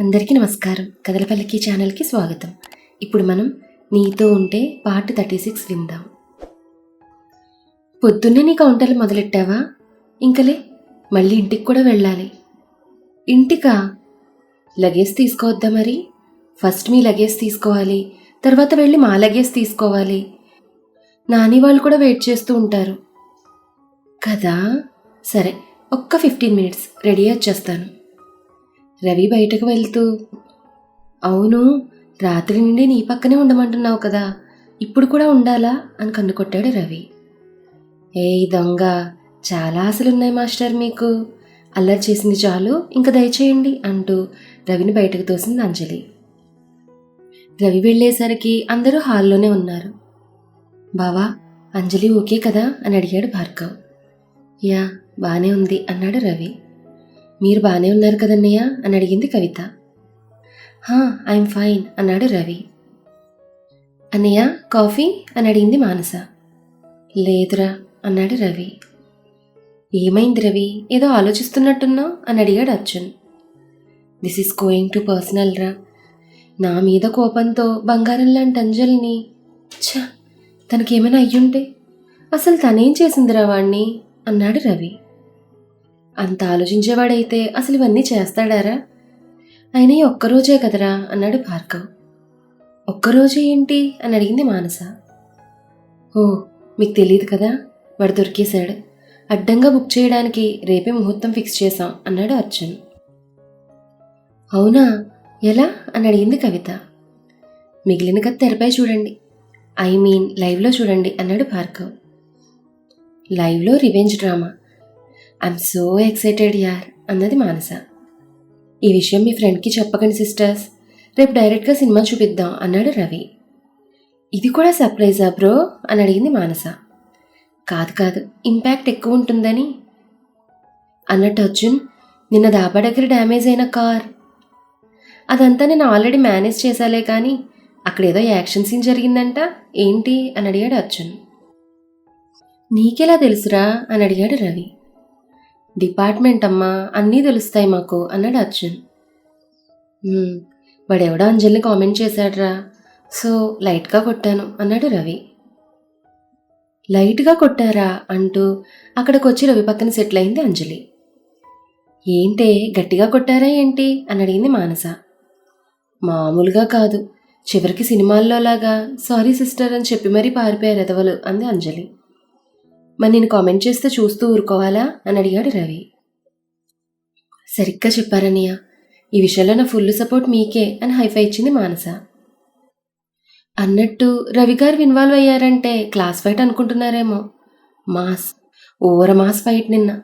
అందరికీ నమస్కారం. కథలపల్లికి ఛానల్కి స్వాగతం. ఇప్పుడు మనం నీతో ఉంటే పార్ట్ థర్టీ సిక్స్ విందాం. పొద్దున్నే నీ కౌంటర్లు మొదలెట్టావా? ఇంకలే మళ్ళీ ఇంటికి కూడా వెళ్ళాలి. ఇంటికా? లగేజ్ తీసుకోవద్దా మరి? ఫస్ట్ మీ లగేజ్ తీసుకోవాలి. తర్వాత వెళ్ళి మా లగేజ్ తీసుకోవాలి. నాని వాళ్ళు కూడా వెయిట్ చేస్తూ ఉంటారు. కదా? సరే ఒక్క ఫిఫ్టీన్ మినిట్స్. రెడీ వచ్చేస్తాను. రవి బయటకు వెళ్తూ అవును రాత్రి నుండి నీ పక్కనే ఉండమంటున్నావు కదా ఇప్పుడు కూడా ఉండాలా? అని కన్నుకొట్టాడు రవి. ఏయ్ దొంగ చాలా ఆశలున్నాయి మాస్టర్ మీకు. అల్లరి చేసింది చాలు ఇంకా దయచేయండి అంటూ రవిని బయటకు తోసింది అంజలి. రవి వెళ్ళేసరికి అందరూ హాల్లోనే ఉన్నారు. బావా అంజలి ఓకే కదా? అని అడిగాడు భార్గవ్. యా బానే ఉంది అన్నాడు రవి. మీరు బాగానే ఉన్నారు కదన్నయ్య? అని అడిగింది కవిత. హా ఐఎమ్ ఫైన్ అన్నాడు రవి. అన్నయ్య కాఫీ? అని అడిగింది మానస. లేదురా అన్నాడు రవి. ఏమైంది రవి? ఏదో ఆలోచిస్తున్నట్టున్నావు? అని అడిగాడు Arjun. This is going to personal రా. నా మీద కోపంతో బంగారం లాంటి అంజలిని ఛ తనకేమైనా అయ్యుంటే అసలు తనేం చేసిందిరా వాణ్ణి? అన్నాడు రవి. అంత ఆలోచించేవాడైతే అసలు ఇవన్నీ చేస్తాడారా? అయినా ఒక్కరోజే కదరా అన్నాడు భార్గవ్. ఒక్కరోజే ఏంటి అని అడిగింది మానస. ఓ మీకు తెలియదు కదా? వాడు దొరికేశాడు. అడ్డంగా బుక్ చేయడానికి రేపే ముహూర్తం ఫిక్స్ చేశాం అన్నాడు అర్జున్. అవునా? ఎలా? అని అడిగింది కవిత. మిగిలిన కథ తెరపై చూడండి. ఐ మీన్ లైవ్లో చూడండి అన్నాడు భార్గవ్. లైవ్లో revenge drama. I'm so excited యార్ అన్నది మానస. ఈ విషయం మీ ఫ్రెండ్కి చెప్పకండి సిస్టర్స్ రేపు డైరెక్ట్గా సినిమా చూపిద్దాం అన్నాడు రవి. ఇది కూడా సర్ప్రైజా బ్రో అని అడిగింది మానస. కాదు కాదు ఇంపాక్ట్ ఎక్కువ ఉంటుందని. అన్నట్టు అర్జున్ నిన్న దాబా దగ్గర డ్యామేజ్ అయిన కార్. అదంతా నేను ఆల్రెడీ మేనేజ్ చేశాలే కానీ అక్కడ ఏదో యాక్షన్ సీన్ జరిగిందంట ఏంటి? అని అడిగాడు అర్జున్. నీకెలా తెలుసురా? అని అడిగాడు రవి. డిపార్ట్మెంట్ అమ్మా అన్నీ తెలుస్తాయి మాకు అన్నాడు అర్జున్. వాడెవడో అంజలిని కామెంట్ చేశాడ్రా. సో లైట్గా కొట్టాను అన్నాడు రవి. లైట్గా కొట్టారా? అంటూ అక్కడికి వచ్చి రవి పక్కన సెటిల్ అయింది అంజలి. ఏంటే గట్టిగా కొట్టారా ఏంటి? అని అడిగింది మానస. మామూలుగా కాదు. చివరికి సినిమాల్లోలాగా సారీ సిస్టర్ అని చెప్పి మరీ పారిపోయారు ఎదవలు అంది అంజలి. మరి నేను కామెంట్ చేస్తే చూస్తూ ఊరుకోవాలా? అని అడిగాడు రవి. సరిగ్గా చెప్పారన్నయ్య ఈ విషయంలో నా ఫుల్ సపోర్ట్ మీకే అని హైఫై ఇచ్చింది మానస. అన్నట్టు రవి గారు ఇన్వాల్వ్ అయ్యారంటే క్లాస్ ఫైట్ అనుకుంటున్నారేమో. మాస్ ఓవర్ మాస్ ఫైట్ నిన్న.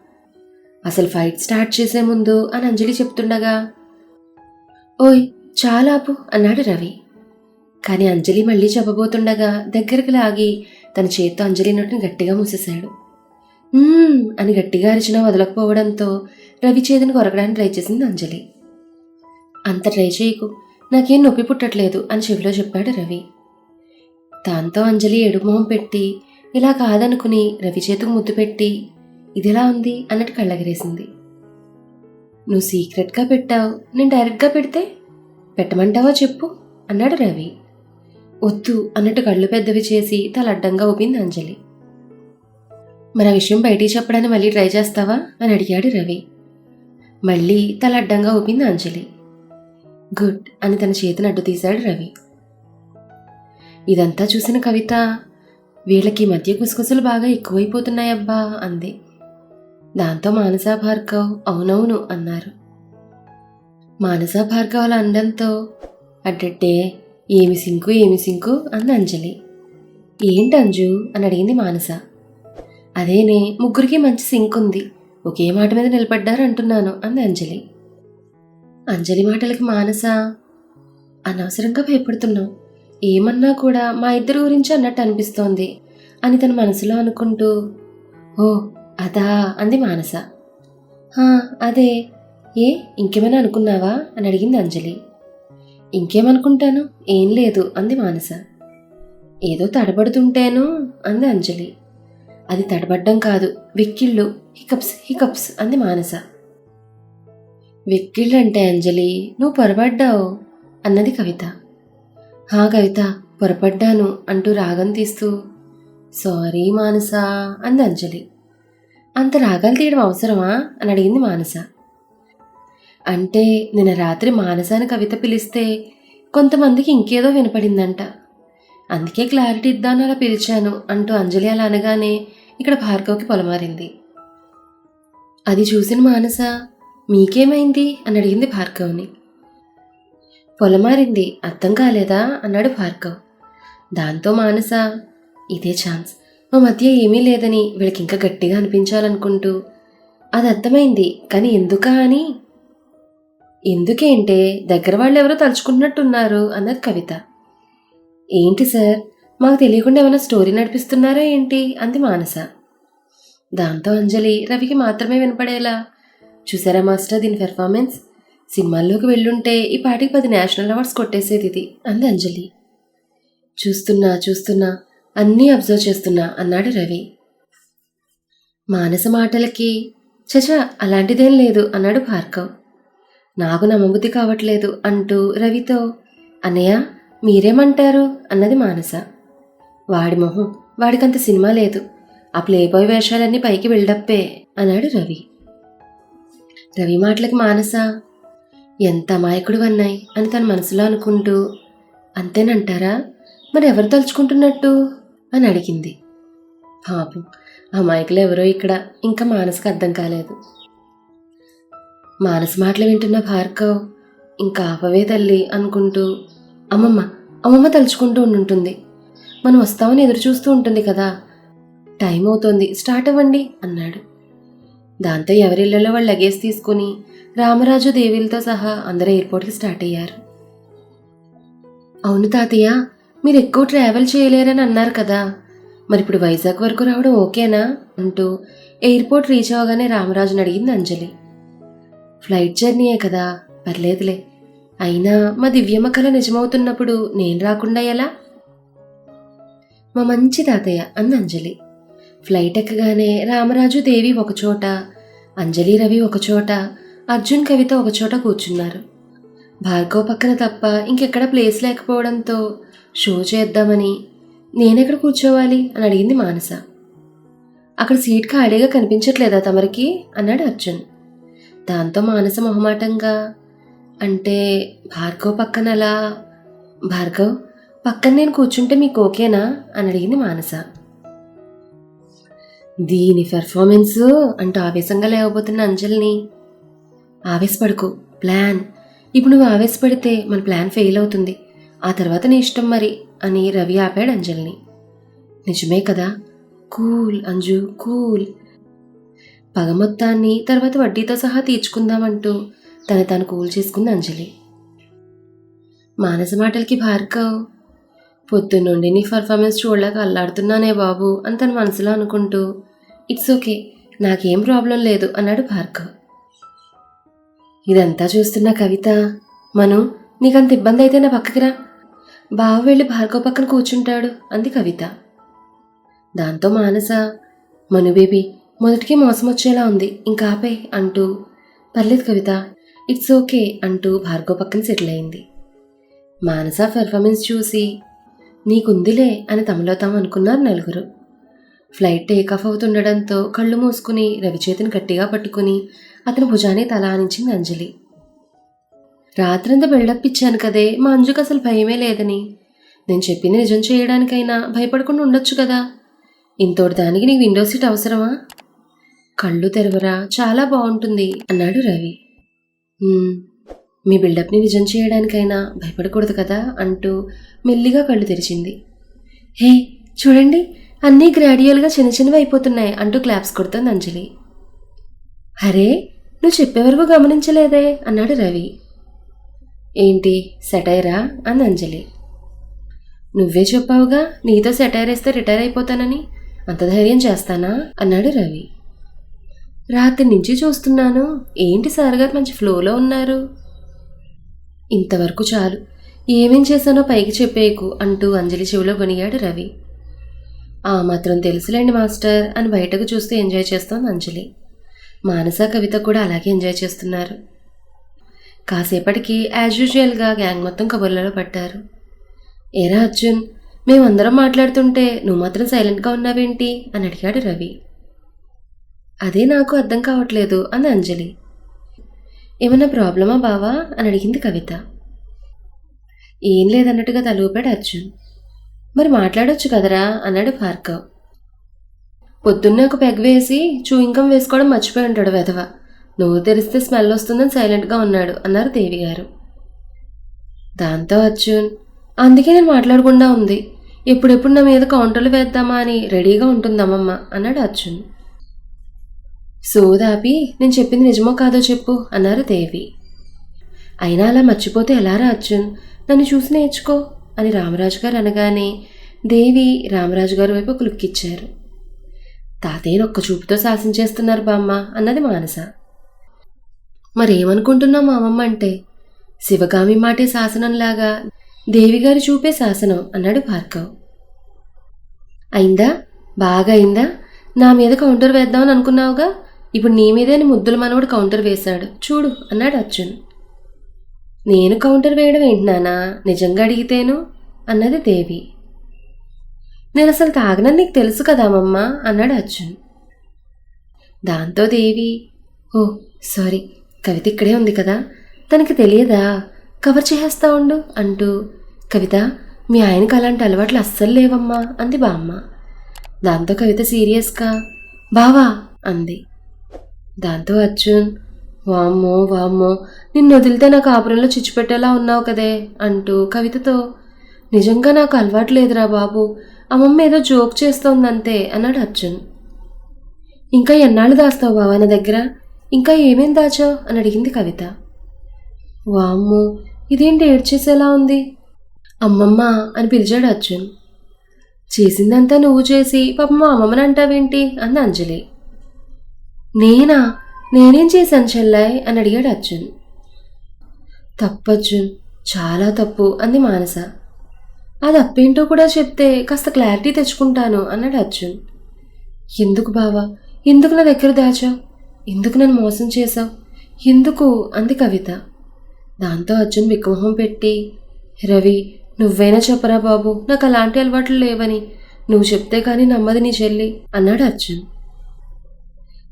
అసలు ఫైట్ స్టార్ట్ చేసే ముందు అని అంజలి చెప్తుండగా ఓయ్ చాలా ఆపు అన్నాడు రవి. కానీ అంజలి మళ్ళీ చెప్పబోతుండగా దగ్గరికి లాగి తన చేతితో అంజలి నోటిని గట్టిగా మూసేశాడు. అని గట్టిగా అరిచినా వదలకపోవడంతో రవి చేతిని కొరకడానికి ట్రై చేసింది అంజలి. అంత ట్రై చేయకు నాకేం నొప్పి పుట్టట్లేదు అని చెవిలో చెప్పాడు రవి. దాంతో అంజలి ఎడుమొహం పెట్టి ఇలా కాదనుకుని రవి చేతికి ముద్దు పెట్టి ఇదిలా ఉంది అన్నట్టు కళ్ళగిరేసింది. నువ్వు సీక్రెట్గా పెట్టావు నేను డైరెక్ట్గా పెడితే పెట్టమంటావా చెప్పు అన్నాడు రవి. వద్దు అన్నట్టు కళ్ళు పెద్దవి చేసి తల అడ్డంగా ఊపింది అంజలి. మన విషయం బయటికి చెప్పడానికి మళ్ళీ ట్రై చేస్తావా? అని అడిగాడు రవి. మళ్ళీ తల అడ్డంగా ఊపింది అంజలి. గుడ్ అని తన చేతిని అడ్డు తీశాడు రవి. ఇదంతా చూసిన కవిత వీళ్ళకి మధ్య గుసగుసలు బాగా ఎక్కువైపోతున్నాయబ్బా అంది. దాంతో మానసా భార్గవ్ అవునవును అన్నారు. మానసా భార్గవ్ అలా అనడంతో అడ్డడ్డే ఏమి సింకు ఏమి సింకు అంది అంజలి. ఏంటి అంజు? అని అడిగింది మానస. అదేనే ముగ్గురికి మంచి సింక్ ఉంది. ఒకే మాట మీద నిలబడ్డారు అంటున్నాను అంది అంజలి. అంజలి మాటలకి మానస అనవసరంగా భయపడుతున్నావు. ఏమన్నా కూడా మా ఇద్దరి గురించి అన్నట్టు అనిపిస్తోంది అని తన మనసులో అనుకుంటూ ఓ అదా అంది మానస. "హా, అదే. ఏ ఇంకేమైనా అనుకున్నావా? అని అడిగింది అంజలి. ఇంకేమనుకుంటాను? ఏం లేదు అంది మానస. ఏదో తడబడుతుంటేను అంది అంజలి. అది తడబడ్డం కాదు వెక్కిళ్ళు హికప్స్ హికప్స్ అంది మానస. వెక్కిళ్ళంటే అంజలి నువ్వు పొరపడ్డావు అన్నది కవిత. హా కవిత పొరపడ్డాను అంటూ రాగం తీస్తూ. సారీ మానస అంది అంజలి. అంత రాగాలు తీయడం అవసరమా? అని అడిగింది మానస. అంటే నిన్న రాత్రి మానసాని కవిత పిలిస్తే కొంతమందికి ఇంకేదో వినపడిందంట. అందుకే క్లారిటీ ఇద్దాను అలా పిలిచాను అంటూ అంజలి అలా అనగానే ఇక్కడ భార్గవ్కి పొలమారింది. అది చూసిన మానస మీకేమైంది? అని అడిగింది భార్గవ్ని. పొలమారింది అర్థం కాలేదా? అన్నాడు భార్గవ్. దాంతో మానస ఇదే ఛాన్స్. మా మధ్య ఏమీ లేదని వీళ్ళకి ఇంకా గట్టిగా అనిపించాలనుకుంటూ. అది అర్థమైంది కానీ ఎందుకా అని ఎందుకేంటే దగ్గర వాళ్ళు ఎవరో తలుచుకుంటున్నట్టున్నారు అన్నది కవిత. ఏంటి సార్? మాకు తెలియకుండా ఏమైనా స్టోరీ నడిపిస్తున్నారా ఏంటి? అంది మానస. దాంతో అంజలి రవికి మాత్రమే వినపడేలా. చూసారా మాస్టర్ దీని పెర్ఫార్మెన్స్? సినిమాల్లోకి వెళ్ళుంటే ఈ పాటికి పది నేషనల్ అవార్డ్స్ కొట్టేసేది ఇది అంది అంజలి. చూస్తున్నా చూస్తున్నా అన్నీ అబ్జర్వ్ చేస్తున్నా అన్నాడు రవి. మానస మాటలకి చచ అలాంటిదేం లేదు అన్నాడు భార్గవ్. నాకు నమ్మబుద్ధి కావట్లేదు అంటూ రవితో అన్నయ్య మీరేమంటారు? అన్నది మానస. వాడి మొహం వాడికంత సినిమా లేదు. ఆ ప్లేబాయ్ వేషాలన్నీ పైకి బిల్డప్పే అన్నాడు రవి. రవి మాటలకి మానస ఎంత అమాయకుడు అన్నాయి అని తన మనసులో అనుకుంటూ అంతేనంటారా? మరి ఎవరు తలుచుకుంటున్నట్టు? అని అడిగింది. పాపం అమాయకులు ఎవరో ఇక్కడ ఇంకా మానసుకు అర్థం కాలేదు. మానస మాటలు వింటున్న భార్గవ్ ఇంకా ఆపవే తల్లి అనుకుంటూ అమ్మమ్మ అమ్మమ్మ తలుచుకుంటూ ఉండుంటుంది. మనం వస్తామని ఎదురు చూస్తూ ఉంటుంది కదా. టైం అవుతోంది స్టార్ట్ అవ్వండి అన్నాడు. దాంతో ఎవరిళ్ళలో వాళ్ళు లగేజ్ తీసుకుని రామరాజు దేవీలతో సహా అందరూ ఎయిర్పోర్ట్కి స్టార్ట్ అయ్యారు. అవును తాతయ్య మీరు ఎక్కువ ట్రావెల్ చేయలేరని అన్నారు కదా. మరి ఇప్పుడు వైజాగ్ వరకు రావడం ఓకేనా? అంటూ ఎయిర్పోర్ట్ రీచ్ అవగానే రామరాజుని అడిగింది అంజలి. ఫ్లైట్ జర్నీయే కదా. పర్లేదులే. అయినా మా దివ్యమ్మ కళ నిజమవుతున్నప్పుడు నేను రాకుండా ఎలా? మా మంచి తాతయ్య అంది అంజలి. ఫ్లైట్ ఎక్కగానే రామరాజు దేవి ఒకచోట అంజలి రవి ఒకచోట అర్జున్ కవిత ఒకచోట కూర్చున్నారు. భార్గవ్ పక్కన తప్ప ఇంకెక్కడ ప్లేస్ లేకపోవడంతో షో చేద్దామని నేనెక్కడ కూర్చోవాలి అని అడిగింది మానస. అక్కడ సీట్ ఖాళీగా కనిపించట్లేదా తమరికి? అన్నాడు అర్జున్. దాంతో మానస మొహమాటంగా. అంటే భార్గవ్ పక్కన అలా? భార్గవ్ పక్కన నేను కూర్చుంటే మీకు ఓకేనా? అని అడిగింది మానస. దీని పెర్ఫార్మెన్స్ అంటూ ఆవేశంగా లేవబోతున్న అంజలిని. ఆవేశపడుకో ప్లాన్ ఇప్పుడు నువ్వు ఆవేశపడితే మన ప్లాన్ ఫెయిల్ అవుతుంది. ఆ తర్వాత నీ ఇష్టం మరి అని రవి ఆపాడు అంజలిని. నిజమే కదా? Cool Anju cool. పగ మొత్తాన్ని తర్వాత వడ్డీతో సహా తీర్చుకుందామంటూ తన తాను కూల్ చేసుకుంది అంజలి. మానస మాటలకి భార్గవ్ పొద్దున్నుండి నీ పర్ఫార్మెన్స్ చూడలేక అల్లాడుతున్నానే బాబు అని తన మనసులో అనుకుంటూ ఇట్స్ ఓకే నాకేం ప్రాబ్లం లేదు అన్నాడు భార్గవ్. ఇదంతా చూస్తున్న కవిత మను నీకంత ఇబ్బంది అయితే నా పక్కకి రా. బావ వెళ్ళి భార్గవ్ పక్కన కూర్చుంటాడు అంది కవిత. దాంతో మానస మను బేబీ మొదటికి మోసం వచ్చేలా ఉంది. ఇంకా ఆపే అంటూ పర్లేదు కవిత ఇట్స్ ఓకే అంటూ భార్గవ్ పక్కన సెటిల్ అయింది. మానస పెర్ఫార్మెన్స్ చూసి నీకుందిలే అని తమలో తాము అనుకున్నారు నలుగురు. ఫ్లైట్ టేక్ ఆఫ్ అవుతుండడంతో కళ్ళు మూసుకుని రవిచేతిని గట్టిగా పట్టుకుని అతని భుజాన్ని తలానించింది అంజలి. రాత్రంతా బిల్డప్ ఇచ్చాను కదే మా అంజుకు అసలు భయమే లేదని. నేను చెప్పింది నిజం చేయడానికైనా భయపడకుండా ఉండొచ్చు కదా. ఇంతోటి దానికి నీకు విండో సీట్ అవసరమా? కళ్ళు తెరవరా? చాలా బాగుంటుంది అన్నాడు రవి. మీ బిల్డప్ని నిజం చేయడానికైనా భయపడకూడదు కదా? అంటూ మెల్లిగా కళ్ళు తెరిచింది. హే చూడండి అన్నీ గ్రాడ్యువల్గా చిన్న చిన్నవి అయిపోతున్నాయి అంటూ క్లాప్స్ కొడుతోంది అంజలి. అరే నువ్వు చెప్పే వరకు గమనించలేదే అన్నాడు రవి. ఏంటి సెటైరా? అంది అంజలి. నువ్వే చెప్పావుగా నీతో సెటైర్ వేస్తే రిటైర్ అయిపోతానని? అంత ధైర్యం చేస్తానా? అన్నాడు రవి. రాత్రి నుంచి చూస్తున్నాను. ఏంటి సార్ గారు మంచి ఫ్లోలో ఉన్నారు? ఇంతవరకు చాలు. ఏమేం చేశానో పైకి చెప్పేయకు అంటూ అంజలి చెవిలో గొనిగాడు రవి. ఆ మాత్రం తెలుసులేండి మాస్టర్ అని బయటకు చూస్తూ ఎంజాయ్ చేస్తోంది అంజలి. మానస కవిత కూడా అలాగే ఎంజాయ్ చేస్తున్నారు. కాసేపటికి యాజ్ యూజువల్గా గ్యాంగ్ మొత్తం కబుర్లలో పట్టారు ఏరా అర్జున్ మేమందరం మాట్లాడుతుంటే నువ్వు మాత్రం సైలెంట్గా ఉన్నావేంటి? అని అడిగాడు రవి. అదే నాకు అర్థం కావట్లేదు అంది అంజలి. ఏమన్నా ప్రాబ్లమా బావా? అని అడిగింది కవిత. ఏం లేదన్నట్టుగా తలూపాడు అర్జున్. మరి మాట్లాడొచ్చు కదరా? అన్నాడు భార్గవ్. పొద్దున్నే ఒక పెగ్ వేసి చూయింకం వేసుకోవడం మర్చిపోయి ఉంటాడు వెధవ. నువ్వు తెరిస్తే స్మెల్ వస్తుందని సైలెంట్గా ఉన్నాడు అన్నారు దేవి గారు. దాంతో అర్జున్ అందుకే నేను మాట్లాడకుండా ఉంది. ఎప్పుడెప్పుడు నా మీద కౌంటర్లు వేద్దామా అని రెడీగా ఉంటుంది అమ్మమ్మ అన్నాడు అర్జున్. సోదాపి నేను చెప్పింది నిజమో కాదో చెప్పు అన్నారు దేవి. అయినా అలా మర్చిపోతే ఎలారా అర్జున్? నన్ను చూసి నేర్చుకో అని రామరాజు గారు అనగానే దేవి రామరాజు గారి వైపు ఒక లుక్ ఇచ్చారు. తాతయ్యను ఒక్క చూపుతో శాసించేస్తున్నారు బామ్మ అన్నది మానస. మరేమనుకుంటున్నావు మా అమ్మమ్మ అంటే శివగామి మాటే శాసనంలాగా దేవిగారి చూపే శాసనం అన్నాడు భార్గవ్. అయిందా? బాగా అయిందా? నా మీద కౌంటర్ వేద్దామని అనుకున్నావుగా? ఇప్పుడు నీ మీదేని ముద్దుల మనవడు కౌంటర్ వేశాడు. చూడు అన్నాడు అర్జున్. నేను కౌంటర్ వేయడం ఏంటి నానా నిజంగా అడిగితేను? అన్నది దేవి. నేను అసలు తాగనని నీకు తెలుసు కదా మమ్మ అన్నాడు అర్జున్. దాంతో దేవి ఓ సారీ కవిత ఇక్కడే ఉంది కదా. తనకి తెలియదా? కవర్ చేసేస్తా ఉండు అంటూ. కవిత మీ ఆయనకు అలాంటి అలవాట్లు అస్సలు లేవమ్మా అంది బామ్మ. దాంతో కవిత సీరియస్గా బావా అంది. దాంతో అర్జున్ వామ్మో వామ్మో నిన్ను వదిలితే నాకు ఆపురంలో చిచ్చుపెట్టేలా ఉన్నావు కదే అంటూ కవితతో నిజంగా నాకు అలవాటు లేదురా బాబు అమ్మమ్మ ఏదో జోక్ చేస్తోందంతే అన్నాడు అర్జున్. ఇంకా ఎన్నాళ్ళు దాస్తావు బావా నా దగ్గర? ఇంకా ఏమేం దాచావు? అని అడిగింది కవిత. వామ్మో ఇదేంటి ఏడ్చేసేలా ఉంది? అమ్మమ్మ అని పిలిచాడు అర్జున్. చేసిందంతా నువ్వు చేసి పాపమ్మ అమ్మమ్మని అంటావేంటి? అంది అంజలి. నేనా? నేనేం చేశాను చెల్లాయ్? అని అడిగాడు అర్జున్. తప్పు అర్జున్. చాలా తప్పు అంది మానస. అది అప్పేంటో కూడా చెప్తే కాస్త క్లారిటీ తెచ్చుకుంటాను అన్నాడు అర్జున్. ఎందుకు బావా? ఎందుకు నా దగ్గర దాచావు? ఎందుకు నన్ను మోసం చేశావు? ఎందుకు? అంది కవిత. దాంతో అర్జున్ విగ్రహం పెట్టి రవి నువ్వైనా చెప్పరా బాబు? నాకు అలాంటి అలవాట్లు లేవని. నువ్వు చెప్తే కానీ నమ్మది నీ చెల్లి అన్నాడు అర్జున్.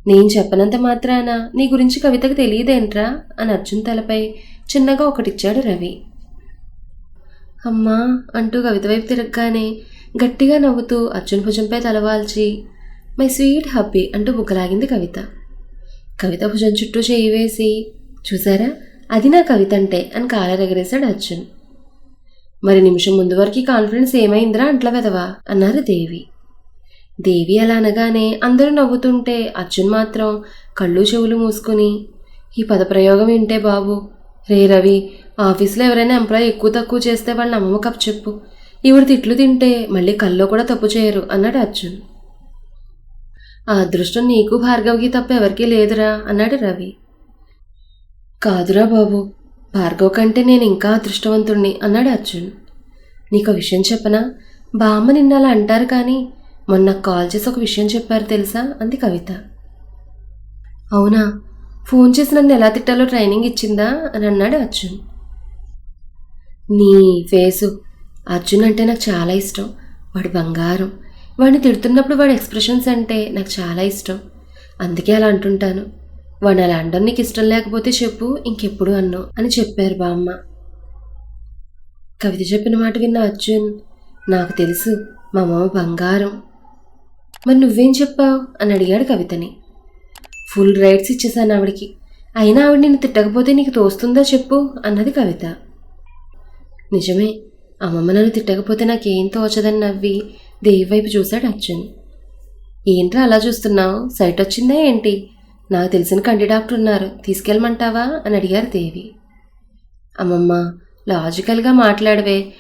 నేను చెప్పనంత మాత్రాన? నీ గురించి కవితకు తెలియదేంట్రా? అని అర్జున్ తలపై చిన్నగా ఒకటిచ్చాడు రవి. అమ్మా అంటూ కవిత వైపు తిరగగానే గట్టిగా నవ్వుతూ అర్జున్ భుజంపై తలవాల్చి మై స్వీట్ హబ్బీ అంటూ బుగ్గలాగింది కవిత. కవిత భుజం చుట్టూ చేయి వేసి చూసారా? అది నా కవిత అంటే అని కాలరెగరేశాడు అర్జున్. మరి నిమిషం ముందు వరకు కాన్ఫిడెన్స్ ఏమైందిరా? అంట్ల వెదవా? అన్నారు దేవి. దేవి అలా అనగానే అందరూ నవ్వుతుంటే అర్జున్ మాత్రం కళ్ళు చెవులు మూసుకుని ఈ పదప్రయోగం ఏంటే బాబు? రే రవి ఆఫీస్లో ఎవరైనా ఎంప్లాయ్ ఎక్కువ తక్కువ చేస్తే వాళ్ళని అమ్మమ్మ కప్ చెప్పు. ఇవిడ తిట్లు తింటే మళ్ళీ కల్లో కూడా తప్పు చేయరు అన్నాడు అర్జున్. ఆ అదృష్టం నీకు భార్గవ్కి తప్ప ఎవరికీ లేదురా అన్నాడు రవి. కాదురా బాబు భార్గవ్ కంటే నేను ఇంకా అదృష్టవంతుణ్ణి అన్నాడు అర్జున్. నీకు విషయం చెప్పనా? బామ్మ నిన్న అలా అంటారు కానీ మొన్న కాల్ చేసి ఒక విషయం చెప్పారు తెలుసా? అంది కవిత. అవునా? ఫోన్ చేసి నన్ను ఎలా తిట్టాలో ట్రైనింగ్ ఇచ్చిందా? అని అన్నాడు అర్జున్. నీ ఫేసు అర్జున్ అంటే నాకు చాలా ఇష్టం. వాడి బంగారం. వాడిని తిడుతున్నప్పుడు వాడి ఎక్స్ప్రెషన్స్ అంటే నాకు చాలా ఇష్టం. అందుకే అలా అంటుంటాను. వాడిని అలా అండం నీకు ఇష్టం లేకపోతే చెప్పు ఇంకెప్పుడు అన్నావు అని చెప్పారు బామ్మ. కవిత చెప్పిన మాట విన్న అర్జున్ నాకు తెలుసు మా మామ బంగారం. మరి నువ్వేం చెప్పావు? అని అడిగాడు కవితని. ఫుల్ రైట్స్ ఇచ్చేసాను ఆవిడికి. అయినా ఆవిడ నిన్ను తిట్టకపోతే నీకు తోస్తుందా చెప్పు? అన్నది కవిత. నిజమే. అమ్మమ్మ నన్ను తిట్టకపోతే నాకేం తోచదని నవ్వి దేవి వైపు చూశాడు అర్జున్. ఏంట్రా అలా చూస్తున్నావు? సైట్ వచ్చిందా ఏంటి? నాకు తెలిసిన కంటి డాక్టర్ ఉన్నారు. తీసుకెళ్ళమంటావా? అని అడిగారు దేవి. అమ్మమ్మ లాజికల్గా మాట్లాడవే.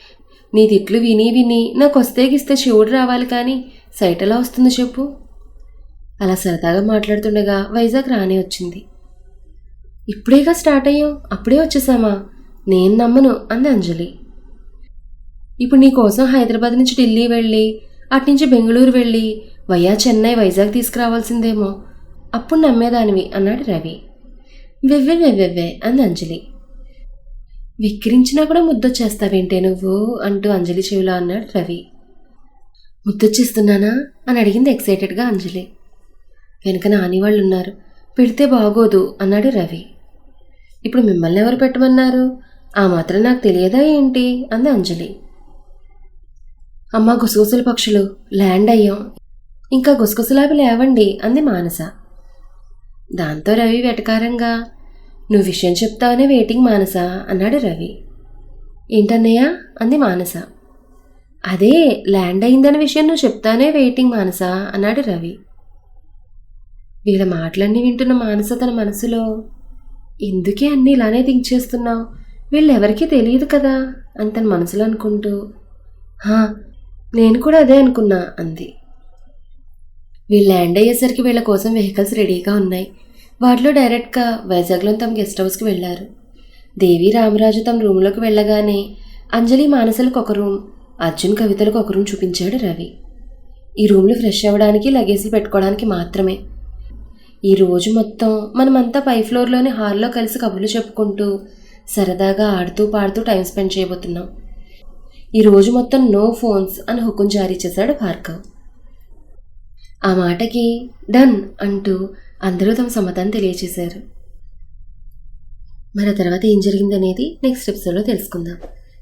నీ తిట్లు విని విని నాకు వస్తే గిస్తే శివుడు రావాలి కానీ సైట్ ఎలా వస్తుందో చెప్పు. అలా సరదాగా మాట్లాడుతుండగా వైజాగ్ రాని వచ్చింది. ఇప్పుడేగా స్టార్ట్ అయ్యాం అప్పుడే వచ్చేసామా? నేను నమ్మను అంది అంజలి. ఇప్పుడు నీ కోసం హైదరాబాద్ నుంచి ఢిల్లీ వెళ్ళి అటు నుంచి బెంగళూరు వెళ్ళి వయా చెన్నై వైజాగ్ తీసుకురావాల్సిందేమో? అప్పుడు నమ్మేదానివి అన్నాడు రవి. వెవ్వే వెవ్వెవ్వే అంది అంజలి. విక్రించినా కూడా ముద్దొచ్చేస్తావేంటే నువ్వు? అంటూ అంజలి చెవిలో అన్నాడు రవి. ముద్దొచ్చేస్తున్నానా అని అడిగింది ఎక్సైటెడ్గా అంజలి. వెనుక నాని వాళ్ళు ఉన్నారు పెడితే బాగోదు అన్నాడు రవి. ఇప్పుడు మిమ్మల్ని ఎవరు పెట్టమన్నారు? ఆ మాత్రం నాకు తెలియదా ఏంటి? అంది అంజలి. అమ్మ గుసగుసల పక్షులు ల్యాండ్ అయ్యాం. ఇంకా గుసగుసలాపి లేవండి అంది మానస. దాంతో రవి వెటకారంగా? నువ్వు విషయం చెప్తావనే వెయిటింగ్ మానస అన్నాడు రవి. ఏంటన్నయ్య? అంది మానస. అదే ల్యాండ్ అయిందనే విషయం నువ్వు చెప్తానే వెయిటింగ్ మానస అన్నాడు రవి. వీళ్ళ మాటలన్నీ వింటున్న మానస తన మనసులో ఎందుకే అన్నీ ఇలానే థింక్ చేస్తున్నావు? వీళ్ళెవరికీ తెలియదు కదా? అని తన మనసులో అనుకుంటూ హా నేను కూడా అదే అనుకున్నా అంది. వీళ్ళు ల్యాండ్ అయ్యేసరికి వీళ్ళ కోసం వెహికల్స్ రెడీగా ఉన్నాయి. వాటిలో డైరెక్ట్గా వైజాగ్లో తమ గెస్ట్ హౌస్కి వెళ్ళారు. దేవి రామరాజు తమ రూమ్లోకి వెళ్ళగానే అంజలి మానసలకు ఒక రూమ్ అర్జున్ కవితలకు ఒక రూమ్ చూపించాడు రవి. ఈ రూమ్లో ఫ్రెష్ అవ్వడానికి లగేజ్లు పెట్టుకోవడానికి మాత్రమే. ఈ రోజు మొత్తం మనమంతా పై ఫ్లోర్లోని హాల్లో కలిసి కబుర్లు చెప్పుకుంటూ సరదాగా ఆడుతూ పాడుతూ టైం స్పెండ్ చేయబోతున్నాం. ఈ రోజు మొత్తం నో ఫోన్స్ అని హుకుం జారీ చేశాడు భార్గవ్. ఆ మాటకి డన్ అంటూ అందరూ తమ సమ్మతాన్ని తెలియచేశారు. మన తర్వాత ఏం జరిగిందనేది నెక్స్ట్ ఎపిసోడ్లో తెలుసుకుందాం.